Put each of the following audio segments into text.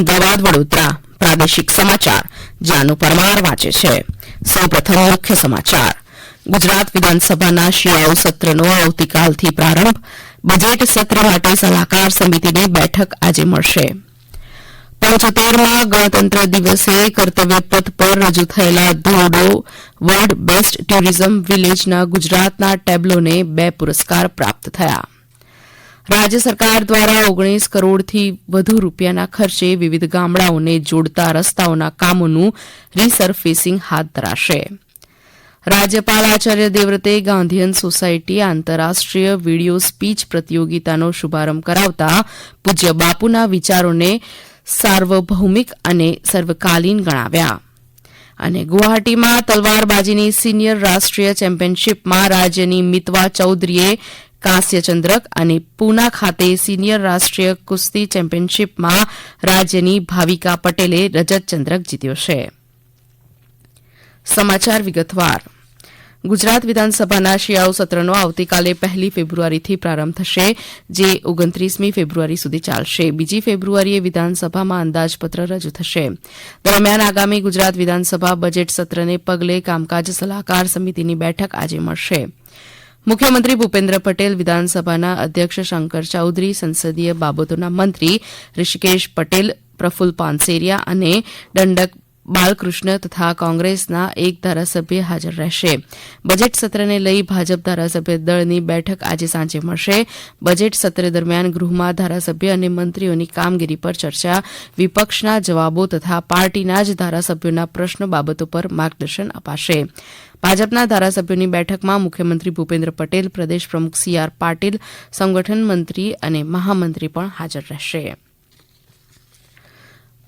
અમદાવાદ વડોદરા, પ્રાદેશિક સમાચાર જાનુ પરમાર વાંચે છે. સૌપ્રથમ મુખ્ય સમાચાર. ગુજરાત વિધાનસભાના શિયાળુ સત્રનો આવતીકાલથી પ્રારંભ. બજેટ સત્ર માટે સલાહકાર સમિતિની બેઠક આજે મળશે. પંચોતેરમાં ગણતંત્ર દિવસે કર્તવ્ય પથ પર રજૂ થયેલા ધોરડો, વર્લ્ડ બેસ્ટ ટુરિઝમ વિલેજના ગુજરાતના ટેબ્લોને બે પુરસ્કાર પ્રાપ્ત થયા. રાજ્ય સરકાર દ્વારા ઓગણીસ કરોડથી વધુ રૂપિયાના ખર્ચે વિવિધ ગામડાઓને જોડતા રસ્તાઓના કામોનું રીસરફેસિંગ હાથ ધરાશે. રાજ્યપાલ આચાર્ય દેવવ્રતે ગાંધીયન સોસાયટી આંતરરાષ્ટ્રીય વીડિયો સ્પીચ પ્રતિયોગિતાનો શુભારંભ કરાવતા પૂજ્ય બાપુના વિચારોને સાર્વભૌમિક અને સર્વકાલીન ગણાવ્યા. અને ગુવાહાટીમાં તલવારબાજીની સિનિયર રાષ્ટ્રીય ચેમ્પિયનશીપમાં રાજ્યની મિતવા ચૌધરીએ કાંસ્ય ચંદ્રક અને પૂના ખાતે સિનિયર રાષ્ટ્રીય કુસ્તી ચેમ્પિયનશીપમાં રાજ્યની ભાવિકા પટેલે રજત ચંદ્રક જીત્યો છે. સમાચાર વિગતવાર. ગુજરાત વિધાનસભાના શિયાળુ સત્રનો આવતીકાલે પહેલી ફેબ્રુઆરીથી પ્રારંભ થશે, જે ઓગણત્રીસમી ફેબ્રુઆરી સુધી ચાલશે. બીજી ફેબ્રુઆરીએ વિધાનસભામાં અંદાજપત્ર રજૂ થશે. દરમિયાન આગામી ગુજરાત વિધાનસભા બજેટ સત્રને પગલે કામકાજ સલાહકાર સમિતિની બેઠક આજે મળશે. મુખ્યમંત્રી ભૂપેન્દ્ર પટેલ વિધાનસભાના અધ્યક્ષ શંકર ચૌધરી, સંસદીય બાબતોના મંત્રી ઋષિકેશ પટેલ, પ્રફુલ પાનસેરિયા અને દંડક બાલકૃષ્ણ તથા કોંગ્રેસના એક ધારાસભ્ય હાજર રહેશે. બજેટ સત્રને લઈ ભાજપ ધારાસભ્ય દળની બેઠક આજે સાંજે મળશે. બજેટ સત્ર દરમિયાન ગૃહમાં ધારાસભ્ય અને મંત્રીઓની કામગીરી પર ચર્ચા, વિપક્ષના જવાબો તથા પાર્ટીના જ ધારાસભ્યોના પ્રશ્નો બાબતો પર માર્ગદર્શન અપાશે. ભાજપના ધારાસભ્યોની બેઠકમાં મુખ્યમંત્રી ભૂપેન્દ્ર પટેલ, પ્રદેશ પ્રમુખ સી આર પાટીલ, સંગઠન મંત્રી અને મહામંત્રી પણ હાજર રહેશે.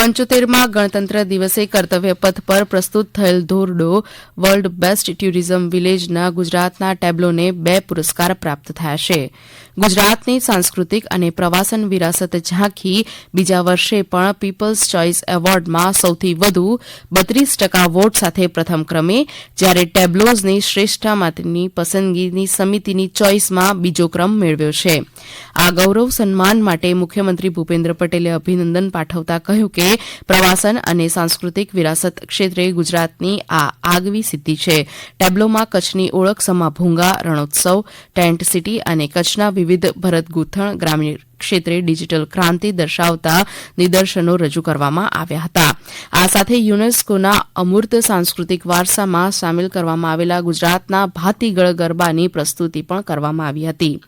પંચોતેરમાં ગણતંત્ર દિવસે કર્તવ્ય પથ પર પ્રસ્તુત થયેલ ધોરડો વર્લ્ડ બેસ્ટ ટુરિઝમ વિલેજના ગુજરાતના ટેબ્લોને બે પુરસ્કાર પ્રાપ્ત થયા છે. ગુજરાતની સાંસ્કૃતિક અને પ્રવાસન વિરાસત ઝાંખી બીજા વર્ષે પણ પીપલ્સ ચોઇસ એવોર્ડમાં સૌથી વધુ બત્રીસ ટકા વોટ સાથે પ્રથમ ક્રમે, જ્યારે ટેબ્લોઝની શ્રેષ્ઠ માટેની પસંદગીની સમિતિની ચોઇસમાં બીજો ક્રમ મેળવ્યો છે. આ ગૌરવ સન્માન માટે મુખ્યમંત્રી ભૂપેન્દ્ર પટેલે અભિનંદન પાઠવતા કહ્યું કે પ્રવાસન અને સાંસ્કૃતિક વિરાસત ક્ષેત્રે ગુજરાતની આ આગવી સિદ્ધિ છે. ટેબ્લોમાં કચ્છની ઓળખ સમા ભૂંગા, રણોત્સવ, ટેન્ટ સિટી અને કચ્છના વિવિધ ભરતગૂંથણ ગ્રામીણ ક્ષેત્રે ડિજીટલ ક્રાંતિ દર્શાવતા નિદર્શનો રજૂ કરવામાં આવ્યા હતા. આ સાથે યુનેસ્કોના અમૂર્ત સાંસ્કૃતિક વારસામાં સામેલ કરવામાં આવેલા ગુજરાતના ભાતીગળ ગરબાની પ્રસ્તુતિ પણ કરવામાં આવી હતી.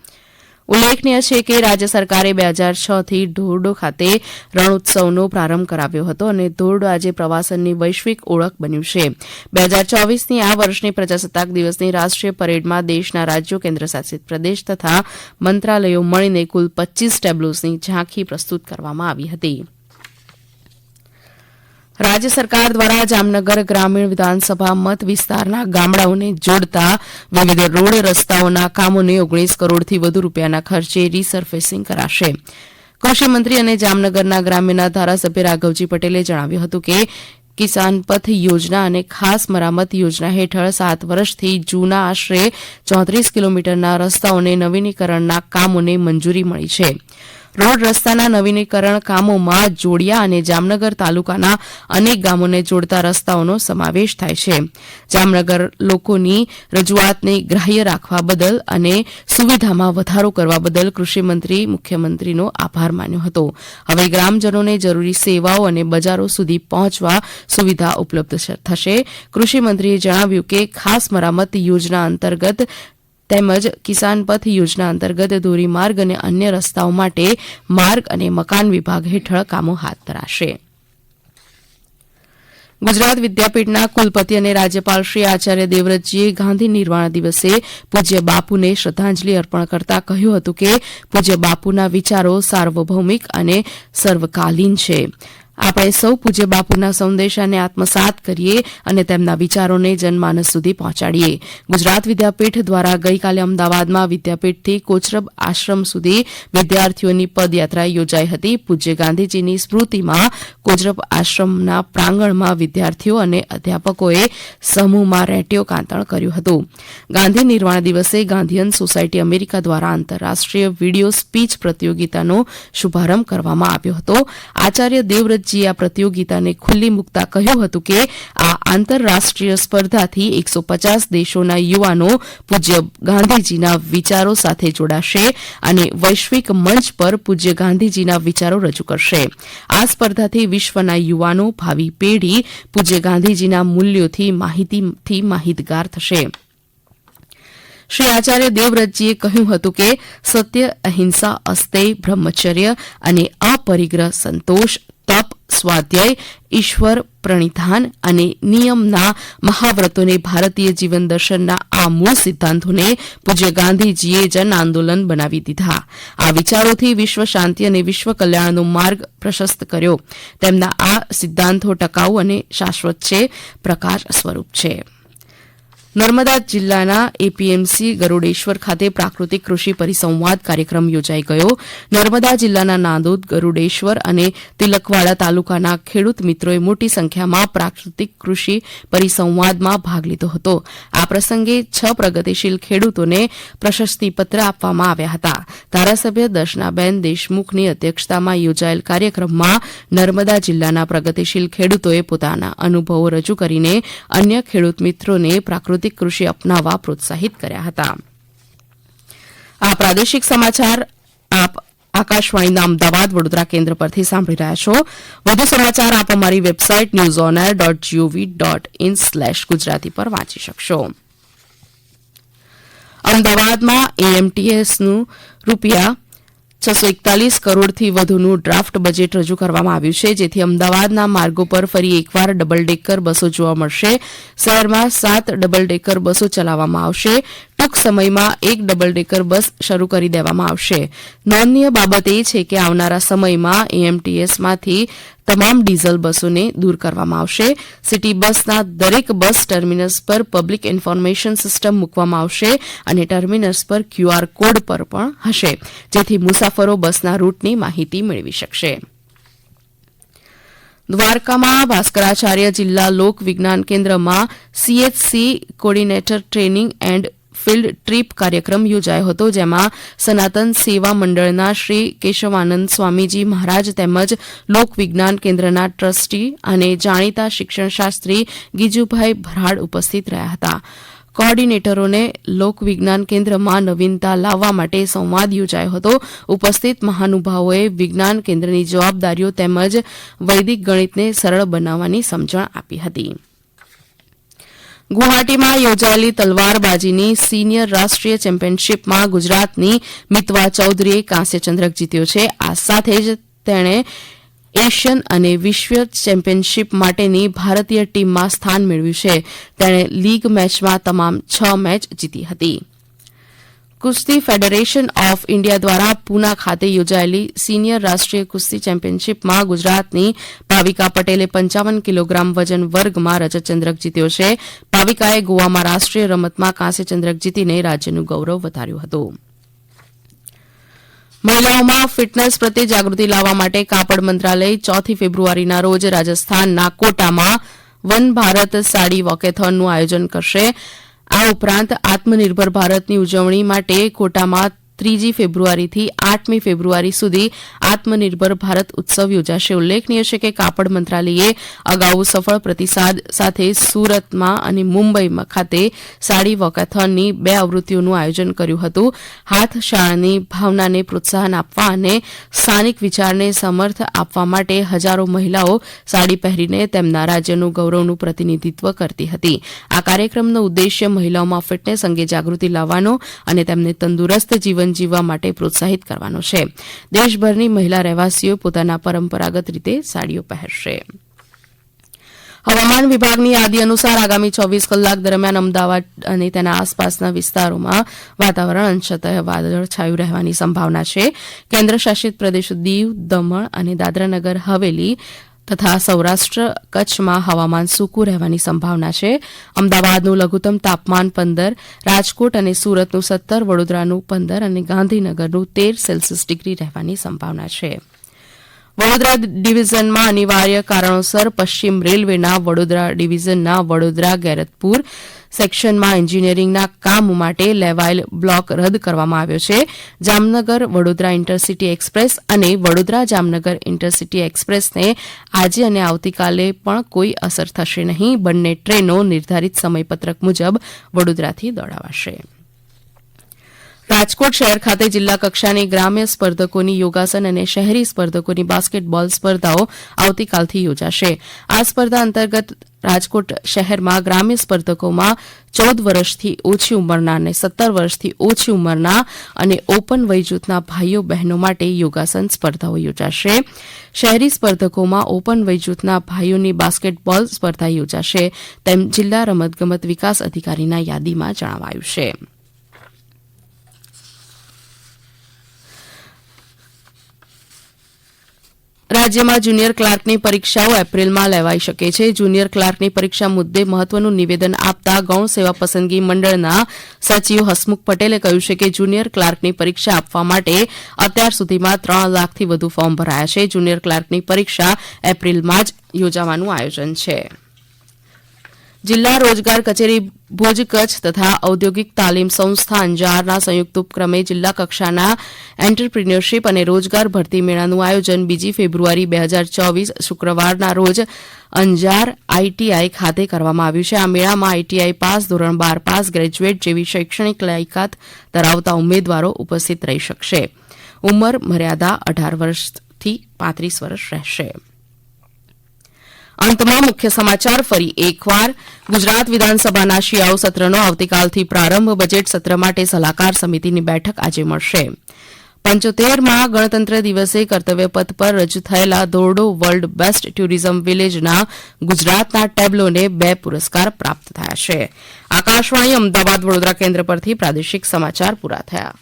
ઉલ્લેખનીય છે કે રાજ્ય સરકારે બે હજાર છ થી ધોરડો ખાતે રણોત્સવનો પ્રારંભ કરાવ્યો હતો અને ધોરડો આજે પ્રવાસનની વૈશ્વિક ઓળખ બન્યું છે. બે હજાર ચોવીસની આ વર્ષની પ્રજાસત્તાક દિવસની રાષ્ટ્રીય પરેડમાં દેશના રાજ્યો કેન્દ્રશાસિત પ્રદેશ તથા મંત્રાલયો મળીને કુલ પચ્ચીસ ટેબ્લોસની ઝાંખી પ્રસ્તુત કરવામાં આવી હતી. રાજ્ય સરકાર દ્વારા જામનગર ગ્રામીણ વિધાનસભા મત વિસ્તારના ગામડાઓને જોડતા વિવિધ રોડ રસ્તાઓના કામોને ઓગણીસ કરોડથી વધુ રૂપિયાના ખર્ચે રીસર્ફેસિંગ કરાશે. કૃષિમંત્રી અને જામનગરના ગ્રામ્યના ધારાસભ્ય રાઘવજી પટેલે જણાવ્યું હતું કે, કિસાન પથ યોજના અને ખાસ મરામત યોજના હેઠળ સાત વર્ષથી જૂના આશરે ચોત્રીસ કિલોમીટરના રસ્તાઓને નવીનીકરણના કામોને મંજૂરી મળી છે. રોડ રસ્તાના નવીનીકરણ કામોમાં જોડિયા અને જામનગર તાલુકાના અનેક ગામોને જોડતા રસ્તાઓનો સમાવેશ થાય છે. જામનગર લોકોની રજૂઆતને ગ્રાહ્ય રાખવા બદલ અને સુવિધામાં વધારો કરવા બદલ કૃષિમંત્રી મુખ્યમંત્રીનો આભાર માન્યો હતો. હવે ગ્રામજનોને જરૂરી સેવાઓ અને બજારો સુધી પહોંચવા સુવિધા ઉપલબ્ધ થશે. કૃષિમંત્રીએ જણાવ્યું કે ખાસ મરામત યોજના અંતર્ગત તેમજ કિસાન પથ યોજના અંતર્ગત ધોરીમાર્ગ અને અન્ય રસ્તાઓ માટે માર્ગ અને મકાન વિભાગ હેઠળ કામો હાથ ધરાશે. ગુજરાત વિદ્યાપીઠના કુલપતિ અને રાજ્યપાલ શ્રી આચાર્ય દેવવ્રતજીએ ગાંધી નિર્વાણ દિવસે પૂજ્ય બાપુને શ્રદ્ધાંજલિ અર્પણ કરતા કહ્યું હતું કે પૂજ્ય બાપુના વિચારો સાર્વભૌમિક અને સર્વકાલીન છે. આપણે સૌ પૂજ્ય બાપુના સંદેશાને આત્મસાત કરીએ અને તેમના વિચારોને જનમાનસ સુધી પહોંચાડીએ. ગુજરાત વિદ્યાપીઠ દ્વારા ગઈકાલે અમદાવાદમાં વિદ્યાપીઠથી કોચરબ આશ્રમ સુધી વિદ્યાર્થીઓની પદયાત્રા યોજાઈ હતી. પૂજ્ય ગાંધીજીની સ્મૃતિમાં કોચરબ આશ્રમના પ્રાંગણમાં વિદ્યાર્થીઓ અને અધ્યાપકોએ સમૂહમાં રેટીઓ કાંતણ કર્યું હતું. ગાંધી નિર્વાણ દિવસે ગાંધીયન સોસાયટી અમેરિકા દ્વારા આંતરરાષ્ટ્રીય વીડિયો સ્પીચ પ્રતિયોગિતાનો શુભારંભ કરવામાં આવ્યો હતો. આચાર્ય દેવવ્રતજીએ આ પ્રતિયોગિતાને ખુલ્લી મૂકતા કહ્યું હતું કે આ આંતરરાષ્ટ્રીય સ્પર્ધાથી એકસો પચાસ દેશોના યુવાનો પૂજ્ય ગાંધીજીના વિચારો સાથે જોડાશે અને વૈશ્વિક મંચ પર પૂજ્ય ગાંધીજીના વિચારો રજૂ કરશે. આ સ્પર્ધાથી વિશ્વના યુવાનો ભાવિ પેઢી પૂજ્ય ગાંધીજીના મૂલ્યોથી માહિતીથી માહિતગાર થશે. શ્રી આચાર્ય દેવવ્રતજીએ કહ્યું હતું કે, સત્ય, અહિંસા, અસ્તેય, બ્રહ્મચર્ય અને અપરિગ્રહ સંતોષ, તપ સ્વાધ્યાય ઈશ્વર પ્રણિધાન અને નિયમના મહાવ્રતોને ભારતીય જીવન દર્શનના આ મૂળ સિદ્ધાંતોને પૂજ્ય ગાંધીજીએ જન આંદોલન બનાવી દીધા. આ વિચારોથી વિશ્વ શાંતિ અને વિશ્વ કલ્યાણનો માર્ગ પ્રશસ્ત કર્યો. તેમના આ સિદ્ધાંતો ટકાઉ અને શાશ્વત છે, પ્રકાશ સ્વરૂપ છે. નર્મદા જિલ્લાના એપીએમસી ગરૂડેશ્વર ખાતે પ્રાકૃતિક કૃષિ પરિસંવાદ કાર્યક્રમ યોજાઈ ગયો. નર્મદા જિલ્લાના નાંદોદ, ગરૂડેશ્વર અને તિલકવાડા તાલુકાના ખેડૂત મિત્રોએ મોટી સંખ્યામાં પ્રાકૃતિક કૃષિ પરિસંવાદમાં ભાગ લીધો હતો. આ પ્રસંગે છ પ્રગતિશીલ ખેડૂતોને પ્રશસ્તિપત્ર આપવામાં આવ્યા હતા. ધારાસભ્ય દર્શનાબેન દેશમુખની અધ્યક્ષતામાં યોજાયેલ કાર્યક્રમમાં નર્મદા જિલ્લાના પ્રગતિશીલ ખેડૂતોએ પોતાના અનુભવો રજૂ કરીને અન્ય ખેડૂત મિત્રોને પ્રાકૃતિક પ્રાકૃતિક કૃષિ અપનાવવા પ્રોત્સાહિત કર્યા હતા આ પ્રાદેશિક સમાચાર આપ આકાશવાણીના અમદાવાદ વડોદરા કેન્દ્ર પરથી સાંભળી રહ્યા છો વધુ સમાચાર આપ અમારી website news on dot gov dot in slash Gujarati પર વાંચી શકશો. અમદાવાદમાં એએમટીએસનું રૂપિયા છસો એકતાલીસ કરોડથી વધુનું ડ્રાફ્ટ બજેટ રજૂ કરવામાં આવ્યું છે. જેથી અમદાવાદના માર્ગો પર ફરી એકવાર ડબલ ડેકર બસો જોવા મળશે. શહેરમાં સાત ડબલ ડેકર બસો ચલાવવામાં આવશે. ટૂંક સમયમાં એક ડબલ ડેકર બસ શરૂ કરી દેવામાં આવશે. નોંધનીય બાબત એ છે કે આવનારા સમયમાં એએમટીએસમાંથી તમામ ડીઝલ બસોને દૂર કરવામાં આવશે. સિટી બસના દરેક બસ ટર્મિનસ પર પબ્લિક ઇન્ફોર્મેશન સિસ્ટમ મૂકવામાં આવશે અને ટર્મિનસ પર ક્યુઆર કોડ પર પણ હશે, જેથી મુસાફરો બસના રૂટની માહિતી મેળવી શકશે. દ્વારકામાં ભાસ્કરાચાર્ય જિલ્લા લોક વિજ્ઞાન કેન્દ્રમાં CHC coordinator training and field trip કાર્યક્રમ યોજાયો હતો, જેમાં સનાતન સેવા મંડળના શ્રી કેશવાનંદ સ્વામીજી મહારાજ તેમજ લોકવિજ્ઞાન કેન્દ્રના ટ્રસ્ટી અને જાણીતા શિક્ષણશાસ્ત્રી ગીજુભાઈ ભરાડ ઉપસ્થિત રહ્યા હતા. કોઓર્ડિનેટરોને લોકવિજ્ઞાન કેન્દ્રમાં નવીનતા લાવવા માટે સંવાદ યોજાયો હતો. ઉપસ્થિત મહાનુભાવોએ વિજ્ઞાન કેન્દ્રની જવાબદારીઓ તેમજ વૈદિક ગણિતને સરળ બનાવવાની સમજણ આપી હતી. ગુવાહાટીમાં યોજાયેલી તલવારબાજીની સિનિયર રાષ્ટ્રીય ચેમ્પિયનશીપમાં ગુજરાતની મિતવા ચૌધરીએ કાંસ્ય ચંદ્રક જીત્યો છે. આ સાથે જ તેણે એશિયન અને વિશ્વ ચેમ્પિયનશીપ માટેની ભારતીય ટીમમાં સ્થાન મેળવ્યું છે. તેણે લીગ મેચમાં તમામ છ મેચ જીતી હતી. કુસ્તી ફેડરેશન ઓફ ઇન્ડિયા દ્વારા પૂના ખાતે યોજાયેલી સિનિયર રાષ્ટ્રીય કુસ્તી ચેમ્પિયનશીપમાં ગુજરાતની ભાવિકા પટેલે પંચાવન કિલોગ્રામ વજન વર્ગમાં રજતચંદ્રક જીત્યો છે. ભાવિકાએ ગોવામાં રાષ્ટ્રીય રમતમાં કાંસ્ય ચંદ્રક જીતીને રાજ્યનું ગૌરવ વધાર્યું હતું. મહિલાઓમાં ફિટનેસ પ્રત્યે જાગૃતિ લાવવા માટે કાપડ મંત્રાલય ચોથી ફેબ્રુઆરીના રોજ રાજસ્થાનના કોટામાં વન ભારત સાડી વોકેથોનનું આયોજન કરશે. આ ઉપરાંત આત્મનિર્ભર ભારતની ઉજવણી માટે કોટામાં ત્રીજી ફેબ્રુઆરીથી આઠમી ફેબ્રુઆરી સુધી આત્મનિર્ભર ભારત ઉત્સવ યોજાશે. ઉલ્લેખનીય છે કે કાપડ મંત્રાલયે અગાઉ સફળ પ્રતિસાદ સાથે સુરતમાં અને મુંબઈમાં ખાતે સાડી વોકાથોનની બે આવૃત્તિઓનું આયોજન કર્યું હતું. હાથશાળાની ભાવનાને પ્રોત્સાહન આપવા અને સ્થાનિક વિચારને સમર્થ આપવા માટે હજારો મહિલાઓ સાડી પહેરીને તેમના રાજ્યનું ગૌરવનું પ્રતિનિધિત્વ કરતી હતી. આ કાર્યક્રમનો ઉદ્દેશ્ય મહિલાઓમાં ફિટનેસ અંગે જાગૃતિ લાવવાનો અને તેમને તંદુરસ્ત જીવન જીવવા માટે પ્રોત્સાહિત કરવાનો છે. દેશભરની મહિલા રહેવાસીઓ પોતાના પરંપરાગત રીતે સાડીઓ પહેરશે. હવામાન વિભાગની યાદી અનુસાર આગામી ચોવીસ કલાક દરમિયાન અમદાવાદ અને તેના આસપાસના વિસ્તારોમાં વાતાવરણ અંશતઃ વાદળછાયું રહેવાની સંભાવના છે. કેન્દ્ર શાસિત પ્રદેશો દીવ, દમણ અને દાદરાનગર, હવેલી તથા સૌરાષ્ટ્ર, કચ્છમાં હવામાન સૂકું રહેવાની સંભાવના છે. અમદાવાદનું લઘુત્તમ તાપમાન પંદર, રાજકોટ અને સુરતનું સત્તર, વડોદરાનું પંદર અને ગાંધીનગરનું તેર સેલ્સિયસ ડિગ્રી રહેવાની સંભાવના છે. વડોદરા ડિવિઝનમાં અનિવાર્ય કારણોસર પશ્ચિમ રેલવેના વડોદરા ડિવિઝનના વડોદરા ગેરતપુર સેક્શનમાં એન્જિનિયરિંગના કામ માટે લેવાયેલ બ્લોક રદ કરવામાં આવ્યો છે. જામનગર વડોદરા ઇન્ટરસિટી એક્સપ્રેસ અને વડોદરા જામનગર ઇન્ટરસિટી એક્સપ્રેસને આજે અને આવતીકાલે પણ કોઈ અસર થશે નહીં. બંને ટ્રેનો નિર્ધારિત સમયપત્રક મુજબ વડોદરાથી દોડાવાશે. રાજકોટ શહેર ખાતે જિલ્લા કક્ષાની ગ્રામ્ય સ્પર્ધકોની યોગાસન અને શહેરી સ્પર્ધકોની બાસ્કેટબોલ સ્પર્ધાઓ આવતીકાલથી યોજાશે. આ સ્પર્ધા અંતર્ગત રાજકોટ શહેરમાં ગ્રામ્ય સ્પર્ધકોમાં ચૌદ વર્ષથી ઓછી ઉંમરના અને સત્તર વર્ષથી ઓછી ઉંમરના અને ઓપન વય જૂથના ભાઈઓ બહેનો માટે યોગાસન સ્પર્ધાઓ યોજાશે. શહેરી સ્પર્ધકોમાં ઓપન વય જૂથના ભાઈઓની બાસ્કેટબોલ સ્પર્ધા યોજાશે તેમ જિલ્લા રમતગમત વિકાસ અધિકારીના યાદીમાં જણાવાયું છે. રાજ્યમાં જુનિયર ક્લાર્કની પરીક્ષાઓ એપ્રિલમાં લેવાઈ શકે છે. જુનિયર ક્લાર્કની પરીક્ષા મુદ્દે મહત્વનું નિવેદન આપતા ગૌણ સેવા પસંદગી મંડળના સચિવ હસમુખ પટેલે કહ્યું છે કે જુનિયર ક્લાર્કની પરીક્ષા આપવા માટે અત્યાર સુધીમાં ત્રણ લાખથી વધુ ફોર્મ ભરાયા છે. જુનિયર ક્લાર્કની પરીક્ષા એપ્રિલમાં જ યોજાવાનું આયોજન છે. જિલ્લા રોજગાર કચેરી ભુજ કચ્છ તથા ઔદ્યોગિક તાલીમ સંસ્થા અંજારના સંયુક્ત ઉપક્રમે જિલ્લા કક્ષાના એન્ટરપ્રિન્યોરશીપ અને રોજગાર ભરતી મેળાનું આયોજન બીજી ફેબ્રુઆરી બે હજાર ચોવીસ શુક્રવારના રોજ અંજાર આઈટીઆઈ ખાતે કરવામાં આવ્યું છે. આ મેળામાં આઈટીઆઈ પાસ, ધોરણ બાર પાસ, ગ્રેજ્યુએટ જેવી શૈક્ષણિક લાયકાત ધરાવતા ઉમેદવારો ઉપસ્થિત રહી શકશે. ઉંમર મર્યાદા અઢાર વર્ષથી પાંત્રીસ વર્ષ રહેશે. અંતમાં મુખ્ય સમાચાર, ફરી એકવાર. ગુજરાત વિધાનસભાના શિયાળુ સત્રનો આવતીકાલથી પ્રારંભ. બજેટ સત્ર માટે સલાહકાર સમિતિની બેઠક આજે મળશે. પંચોતેરમાં ગણતંત્ર દિવસે કર્તવ્યપથ પર રજૂ થયેલા દોરડો વર્લ્ડ બેસ્ટ ટુરિઝમ વિલેજના ગુજરાતના ટેબ્લોને બે પુરસ્કાર પ્રાપ્ત થયા છે. આકાશવાણી અમદાવાદ વડોદરા કેન્દ્ર પરથી પ્રાદેશિક સમાચાર પૂરા થયા.